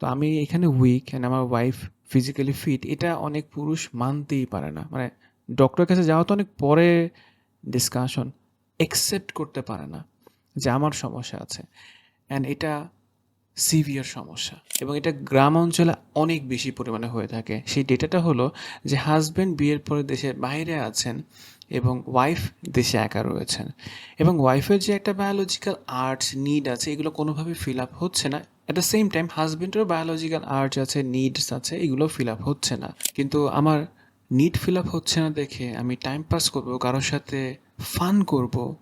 তো আমি এখানে উইক অ্যান্ড আমার ওয়াইফ ফিজিক্যালি ফিট এটা অনেক পুরুষ মানতেই পারে না। মানে ডক্টরের কাছে যাওয়া তো অনেক পরে ডিসকাশন অ্যাকসেপ্ট করতে পারে না যে আমার সমস্যা আছে। অ্যান্ড এটা সিভিয়ার সমস্যা। এবং এটা গ্রাম অঞ্চলে অনেক বেশি পরিমাণে হয়ে থাকে। সেই ডেটাটা হলো যে হাজব্যান্ড বিয়ের পরে দেশের বাইরে আছেন এবং ওয়াইফ দেশে একা রয়েছেন। এবং ওয়াইফের যে একটা বায়োলজিক্যাল আর্টস নিড আছে, এগুলো কোনোভাবে ফিল আপ হচ্ছে না। অ্যাট দ্য সেম টাইম হাজব্যান্ডেরও বায়োলজিক্যাল আর্টস আছে নিডস আছে, এগুলো ফিল আপ হচ্ছে না। কিন্তু আমার নিড ফিল আপ হচ্ছে না দেখে আমি টাইম পাস করব, কারোর সাথে ফান করব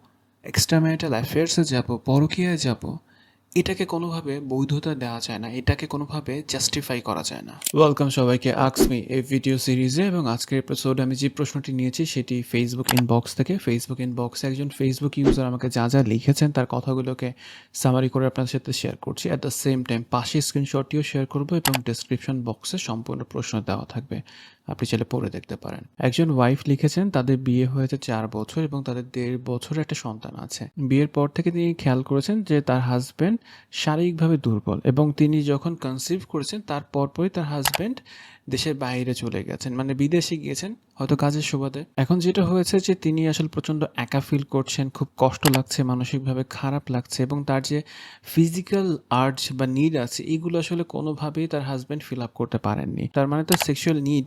এক্সট্রা ম্যারিটাল অ্যাফেয়ার্সে যাব, পরকীয়ায় যাব এটাকে কোনোভাবে বৈধতা দেওয়া যায় না, এটাকে কোনোভাবে জাস্টিফাই করা যায় না। ওয়েলকাম সবাইকে আক্সমি এই ভিডিও সিরিজে এবং আজকের এপিসোডে আমি যে প্রশ্নটি নিয়েছি সেটি ফেসবুক ইনবক্স থেকে। ফেসবুক ইনবক্সে একজন ফেসবুক ইউজার আমাকে যা যা লিখেছেন তার কথাগুলোকে সামারি করে আপনার সাথে শেয়ার করছি। অ্যাট দ্য সেম টাইম পাশে স্ক্রিনশটটিও শেয়ার করব এবং ডিসক্রিপশন বক্সে সম্পূর্ণ প্রশ্ন দেওয়া থাকবে। আপনি চাইলে পড়ে দেখতে পারেন। একজন ওয়াইফ লিখেছেন, তাদের বিয়ে হয়েছে চার বছর এবং তাদের দেড় বছরের একটা সন্তান আছে। বিয়ের পর থেকে তিনি খেয়াল করেছেন যে তার হাজব্যান্ড শারীরিকভাবে দুর্বল এবং তিনি যখন কনসিভ করেছেন, তার পরপরই তার হাজব্যান্ড দেশের বাইরে চলে গেছেন মানে বিদেশে গিয়েছেন, হয়তো কাজের সুবাদে। এখন যেটা হয়েছে যে তিনি আসলে প্রচণ্ড একা ফিল করছেন, খুব কষ্ট লাগছে, মানসিকভাবে খারাপ লাগছে এবং তার যে ফিজিক্যাল আর্জ বা নিড আছে, এগুলো আসলে কোনোভাবেই তার হাজব্যান্ড ফিল আপ করতে পারেননি। তার মানে তার সেক্সুয়াল নিড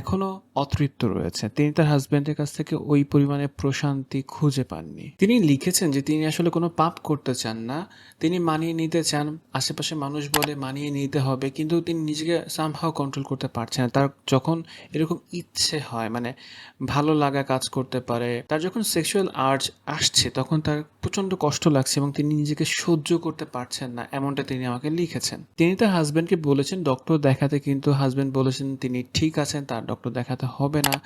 এখনও অতৃপ্ত রয়েছে। তিনি তার হাজব্যান্ডের কাছ থেকে ওই পরিমাণে প্রশান্তি খুঁজে পাননি। তিনি লিখেছেন যে তিনি আসলে কোনো পাপ করতে চান না, তিনি মানিয়ে নিতে চান, আশেপাশে মানুষ বলে মানিয়ে নিতে হবে, কিন্তু তিনি নিজেকে সামহাও কন্ট্রোল করতে পারছেন না। তার যখন এরকম ইচ্ছে হয় মানে ভালো লাগা কাজ করতে পারে, তার যখন সেক্সুয়াল আর্জ আসছে, তখন তার প্রচণ্ড কষ্ট লাগছে এবং তিনি নিজেকে সহ্য করতে পারছেন না, এমনটা তিনি আমাকে লিখেছেন। তিনি তার হাজব্যান্ডকে বলেছেন ডক্টর দেখাতে কিন্তু হাজব্যান্ড বলেছেন তিনি ঠিক আছেন, তার ডক্টর দেখাতে হবে না।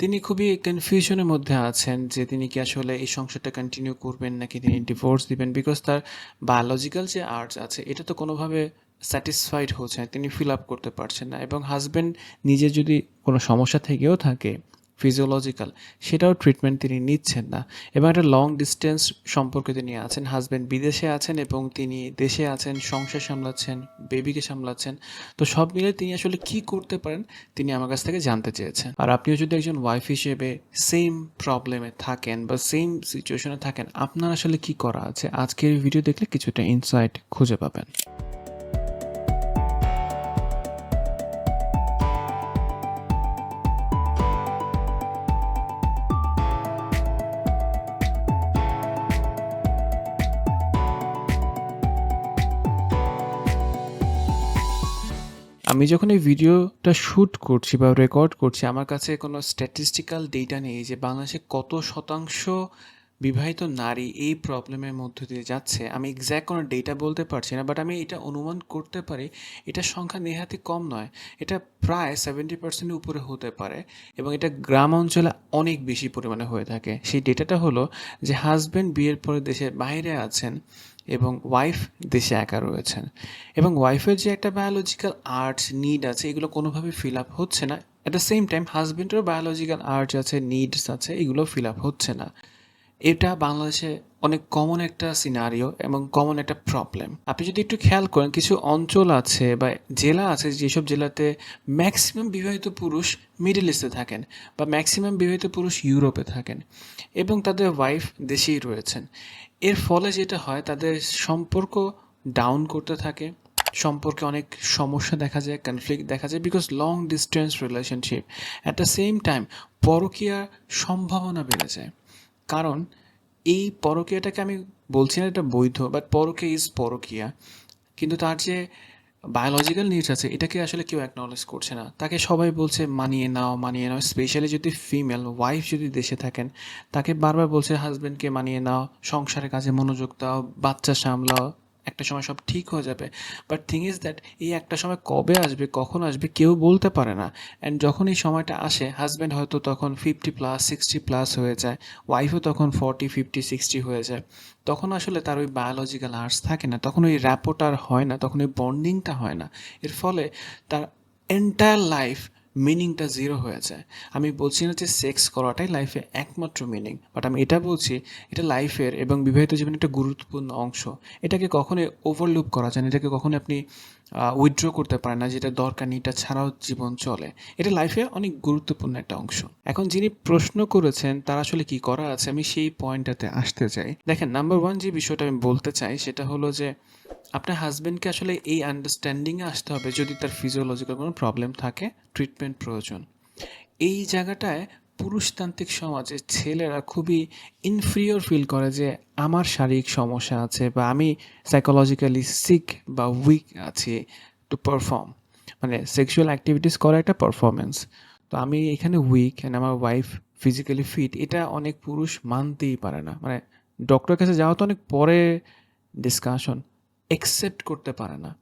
তিনি খুবই কনফিউশনের মধ্যে আছেন যে তিনি কি আসলে এই সংসারটা কন্টিনিউ করবেন নাকি তিনি ডিভোর্স দিবেন? বিকজ তার বায়োলজিক্যাল যে আর্টস আছে, এটা তো কোনোভাবে স্যাটিসফাইড হচ্ছে না তিনি ফিল আপ করতে পারছেন না এবং হাজব্যান্ড নিজে যদি কোনো সমস্যা থেকেও থাকে ফিজিওলজিক্যাল সেটাও ট্রিটমেন্ট তিনি নিচ্ছেন না এবং একটা লং ডিস্টেন্স সম্পর্কে তিনি আছেন হাজব্যান্ড বিদেশে আছেন এবং তিনি দেশে আছেন, সংসার সামলাচ্ছেন বেবিকে সামলাচ্ছেন, তো সব মিলে তিনি আসলে কি করতে পারেন, তিনি আমার কাছ থেকে জানতে চেয়েছেন। আর আপনিও যদি একজন ওয়াইফ হিসেবে সেম প্রবলেমে থাকেন বা সেম সিচুয়েশনে থাকেন, আপনার আসলে কি করা আছে? আজকের ভিডিও দেখলে কিছুটা ইনসাইট খুঁজে পাবেন। আমি যখন এই ভিডিওটা শ্যুট করছি বা রেকর্ড করছি, আমার কাছে কোনো স্ট্যাটিস্টিক্যাল ডেটা নেই যে বাংলাদেশে কত শতাংশ বিবাহিত নারী এই প্রবলেমের মধ্য দিয়ে যাচ্ছে। আমি এক্স্যাক্ট কোনো ডেটা বলতে পারছি না বাট আমি এটা অনুমান করতে পারি এটা সংখ্যা নেহাতি কম নয়। এটা প্রায় সেভেন্টি পার্সেন্টের উপরে হতে পারে এবং এটা গ্রাম অঞ্চলে অনেক বেশি পরিমাণে হয়ে থাকে। সেই ডেটাটা হলো যে হাজব্যান্ড বিয়ের পরে দেশের বাইরে আছেন এবং ওয়াইফ দেশে একা রয়েছেন। এবং ওয়াইফের যে একটা বায়োলজিক্যাল আর্টস নিড আছে, এগুলো কোনোভাবে ফিল আপ হচ্ছে না। অ্যাট দ্য সেম টাইম হাজব্যান্ডেরও বায়োলজিক্যাল আর্টস আছে নিডস আছে, এগুলো ফিল আপ হচ্ছে না। এটা বাংলাদেশে অনেক কমন একটা সিনারিও এবং কমন একটা প্রবলেম আপনি যদি একটু খেয়াল করেন, কিছু অঞ্চল আছে বা জেলা আছে, যেসব জেলাতে ম্যাক্সিমাম বিবাহিত পুরুষ মিডল ইস্টে থাকেন বা ম্যাক্সিমাম বিবাহিত পুরুষ ইউরোপে থাকেন এবং তাদের ওয়াইফ দেশেই রয়েছেন। এর ফলে যেটা হয়, তাদের সম্পর্ক ডাউন করতে থাকে, সম্পর্কে অনেক সমস্যা দেখা যায় কনফ্লিক্ট দেখা যায় because long distance relationship at the same time পরকীয়ার সম্ভাবনা বেড়ে যায়। কারণ এই পরকীয়াটাকে আমি বলছি না এটা বৈধ বাট পরকে ইজ পরকীয়া। কিন্তু তার যে বায়োলজিক্যাল নিডস আছে, এটাকে আসলে কেউ অ্যাকনলেজ করছে না। তাকে সবাই বলছে, মানিয়ে নাও মানিয়ে নাও। স্পেশালি যদি ফিমেল ওয়াইফ যদি দেশে থাকেন, তাকে বারবার বলছে হাজব্যান্ডকে মানিয়ে নাও, সংসারের কাজে মনোযোগ দাও, বাচ্চা সামলাও। একটা সময় সব ঠিক হয়ে যাবে। বাট থিং ইজ দ্যাট এই একটা সময় কবে আসবে, কখন আসবে, কেউ বলতে পারে না। অ্যান্ড যখন এই সময়টা আসে হাজব্যান্ড হয়তো তখন ফিফটি প্লাস সিক্সটি প্লাস হয়ে যায়। ওয়াইফও তখন ফর্টি ফিফটি সিক্সটি হয়ে যায়। তখন আসলে তার ওই বায়োলজিক্যাল আর্টস থাকে না। তখন ওই র্যাপোটা আর হয় না। তখন ওই বন্ডিংটা হয় না। এর ফলে তার এন্টায়ার লাইফ মিনিংটা জিরো হয়ে যায়। আমি বলছি না যে সেক্স করাটাই লাইফে একমাত্র মিনিং বাট আমি এটা বলছি, এটা লাইফের এবং বিবাহিত জীবনের একটা গুরুত্বপূর্ণ অংশ। এটাকে কখনোই ওভারলুপ করা যায় না, এটাকে কখনোই আপনি উইথড্র করতে পারে না, যেটা দরকার নেই, এটা ছাড়াও জীবন চলে। এটা লাইফে অনেক গুরুত্বপূর্ণ একটা অংশ। এখন যিনি প্রশ্ন করেছেন, তার আসলে কি করা আছে, আমি সেই পয়েন্টটাতে আসতে চাই। দেখেন নাম্বার ওয়ান যে বিষয়টা আমি বলতে চাই, সেটা হলো যে, আপনার হাজব্যান্ডকে আসলে এই আন্ডারস্ট্যান্ডিংয়ে আসতে হবে যদি তার ফিজিওলজিক্যাল কোনো প্রবলেম থাকে ট্রিটমেন্ট প্রয়োজন। এই জায়গাটায় পুরুষতান্ত্রিক সমাজে ছেলেরা খুবই ইনফিরিয়র ফিল করে যে আমার শারীরিক সমস্যা আছে বা আমি সাইকোলজিক্যালি সিক বা উইক আছি টু পারফর্ম মানে সেক্সুয়াল অ্যাক্টিভিটিস করা একটা পারফরমেন্স তো আমি এখানে উইক অ্যান্ড আমার ওয়াইফ ফিজিক্যালি ফিট এটা অনেক পুরুষ মানতেই পারে না। মানে ডক্টরের কাছে যাওয়া তো অনেক পরে ডিসকাশন একসেপ্ট করতে পারে না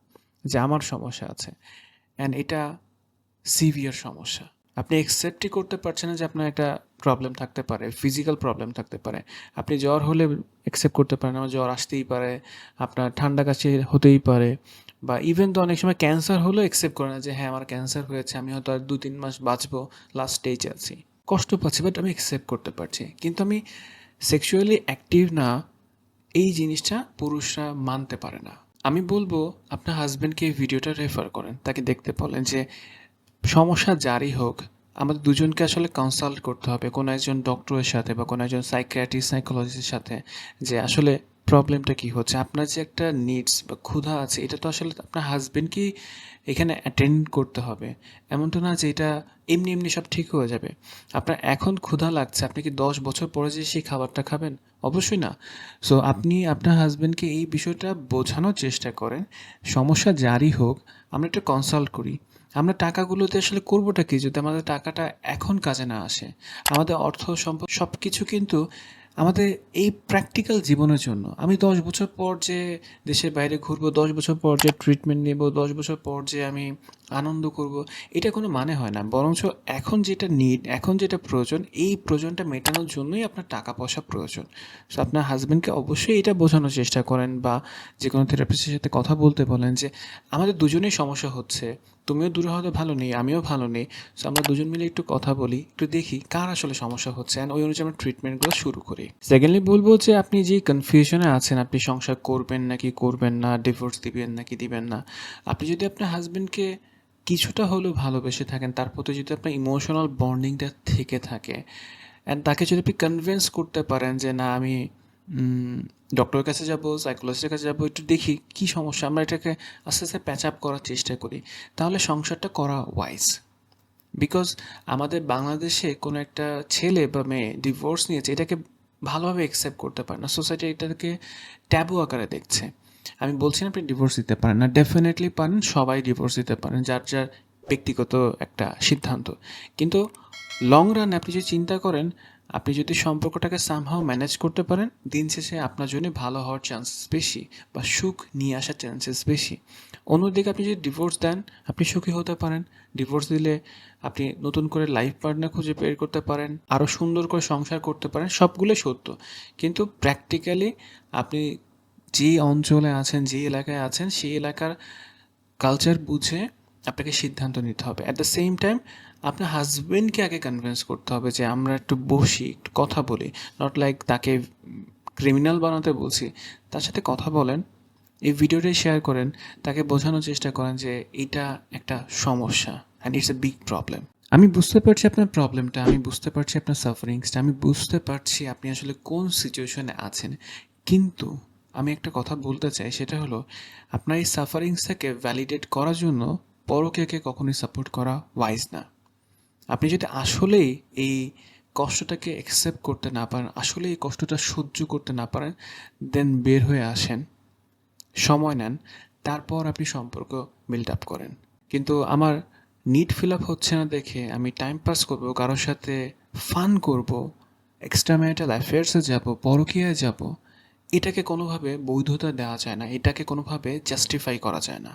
যে আমার সমস্যা আছে। অ্যান্ড এটা সিভিয়ার সমস্যা। আপনি একসেপ্টই করতে পারছেন না যে আপনার একটা প্রবলেম থাকতে পারে ফিজিক্যাল প্রবলেম থাকতে পারে। আপনি জ্বর হলে অ্যাকসেপ্ট করতে পারেন আমার জ্বর আসতেই পারে, আপনার ঠান্ডা কাশি হতেই পারে, বা ইভেন তো অনেক সময় ক্যান্সার হলেও অ্যাকসেপ্ট করে না যে হ্যাঁ আমার ক্যান্সার হয়েছে, আমি হয়তো আর দু তিন মাস বাঁচবো লাস্ট স্টেজে আছি। কষ্ট পাচ্ছি বাট আমি অ্যাকসেপ্ট করতে পারছি। কিন্তু আমি সেক্সুয়ালি অ্যাক্টিভ না, এই জিনিসটা পুরুষরা মানতে পারে না। আমি বলব, আপনার হাজব্যান্ডকে এই ভিডিওটা রেফার করেন, তাকে দেখতে বলেন যে সমস্যা যারই হোক, আমাদের দুজনকে আসলে কনসাল্ট করতে হবে। কোনো একজন ডক্টরের সাথে বা কোনো একজন সাইকিয়াট্রিস্ট সাইকোলজিস্টের সাথে যে আসলে প্রবলেমটা কী হচ্ছে, আপনার যে একটা নিডস বা ক্ষুধা আছে, এটা তো আসলে আপনার হাজব্যান্ডকেই এখানে অ্যাটেন্ড করতে হবে। এমনটা না যে এটা এমনি এমনি সব ঠিক হয়ে যাবে। আপনার এখন ক্ষুধা লাগছে, আপনি কি দশ বছর পরে যে সেই খাবারটা খাবেন? অবশ্যই না। সো আপনি আপনার হাজব্যান্ডকে এই বিষয়টা বোঝানোর চেষ্টা করেন, সমস্যা যারই হোক, আমরা একটা কনসাল্ট করি। আমরা টাকাগুলোতে আসলে করবোটা কি? যদি আমাদের টাকাটা এখন কাজে না আসে, আমাদের অর্থ সম্পদ সব কিছু কিন্তু আমাদের এই প্র্যাকটিক্যাল জীবনের জন্য। আমি দশ বছর পর যে দেশের বাইরে ঘুরবো, দশ বছর পর যে ট্রিটমেন্ট নেব, দশ বছর পর যে আমি আনন্দ করব। এটা কোনো মানে হয় না। বরঞ্চ এখন যেটা নিড এখন যেটা প্রয়োজন, এই প্রয়োজনটা মেটানোর জন্যই আপনার টাকা পয়সা প্রয়োজন। সো আপনার হাজব্যান্ডকে অবশ্যই এটা বোঝানোর চেষ্টা করেন বা যে কোনো থেরাপিস্টের সাথে কথা বলতে বলেন যে, আমাদের দুজনেই সমস্যা হচ্ছে। তুমিও দূরে হয়তো ভালো নেই, আমিও ভালো নেই। সো আমরা দুজন মিলে একটু কথা বলি, একটু দেখি কার আসলে সমস্যা হচ্ছে অ্যান্ড ওই অনুযায়ী আমরা ট্রিটমেন্টগুলো শুরু করি। সেকেন্ডলি বলব যে আপনি যে কনফিউশনে আছেন, আপনি সংসার করবেন নাকি করবেন না ডিভোর্স দিবেন নাকি দিবেন না, আপনি যদি আপনার হাজব্যান্ডকে কিছুটা হলেও ভালোবেসে থাকেন, তার প্রতি যদি আপনার ইমোশনাল বন্ডিংটা থেকে থাকে। অ্যান্ড তাকে যদি আপনি কনভিন্স করতে পারেন যে, না, আমি ডক্টরের কাছে যাব সাইকোলজিস্টের কাছে যাব, একটু দেখি কি সমস্যা, আমরা এটাকে আস্তে আস্তে প্যাচ আপ করার চেষ্টা করি, তাহলে সংসারটা করা ওয়াইজ বিকজ আমাদের বাংলাদেশে কোনো একটা ছেলে বা মেয়ে ডিভোর্স নিয়েছে, এটাকে ভালোভাবে অ্যাকসেপ্ট করতে পারে না। সোসাইটি এটাকে ট্যাবু আকারে দেখছে। আমি বলছি না আপনি ডিভোর্স দিতে পারেন না ডেফিনেটলি পারেন, সবাই ডিভোর্স দিতে পারেন, যার যার ব্যক্তিগত একটা সিদ্ধান্ত। কিন্তু লং রান আপনি যদি চিন্তা করেন, আপনি যদি সম্পর্কটাকে সামহাও ম্যানেজ করতে পারেন, দিন শেষে আপনার জন্য ভালো হওয়ার চান্সেস বেশি বা সুখ নিয়ে আসার চান্সেস বেশি। অন্যদিকে আপনি যদি ডিভোর্স দেন, আপনি সুখী হতে পারেন ডিভোর্স দিলে আপনি নতুন করে লাইফ পার্টনার খুঁজে বের করতে পারেন আরও সুন্দর করে সংসার করতে পারেন, সবগুলোই সত্য। কিন্তু প্র্যাকটিক্যালি আপনি যে অঞ্চলে আছেন, যে এলাকায় আছেন, সেই এলাকার কালচার বুঝে আপনাকে সিদ্ধান্ত নিতে হবে। অ্যাট দ্য সেম টাইম আপনার হাজব্যান্ডকে আগে কনভিন্স করতে হবে যে আমরা একটু বসি, একটু কথা বলি। নট লাইক তাকে ক্রিমিনাল বানাতে বলছি। তার সাথে কথা বলেন, এই ভিডিওটাই শেয়ার করেন। তাকে বোঝানোর চেষ্টা করেন যে এটা একটা সমস্যা and it's a big problem আমি বুঝতে পারছি আপনার প্রবলেমটা আমি বুঝতে পারছি আপনার সাফারিংসটা আমি বুঝতে পারছি আপনি আসলে কোন সিচুয়েশনে আছেন। কিন্তু আমি একটা কথা বলতে চাই, সেটা হলো, আপনার এই সাফারিংসটাকে ভ্যালিডেট করার জন্য পরকেকে কখনোই সাপোর্ট করা ওয়াইজ না। আপনি যদি আসলেই এই কষ্টটাকে অ্যাকসেপ্ট করতে না পারেন আসলে এই কষ্টটা সহ্য করতে না পারেন দেন বের হয়ে আসেন, সময় নেন, তারপর আপনি সম্পর্ক বিল্ড আপ করেন। কিন্তু আমার নিট ফিল আপ হচ্ছে না দেখে আমি টাইম পাস করব, কারোর সাথে ফান করব এক্সট্রা ম্যারিটাল অ্যাফেয়ার্সে যাব, পরকীয়ায় যাব এটাকে কোনোভাবে বৈধতা দেওয়া যায় না এটাকে কোনোভাবে জাস্টিফাই করা যায় না।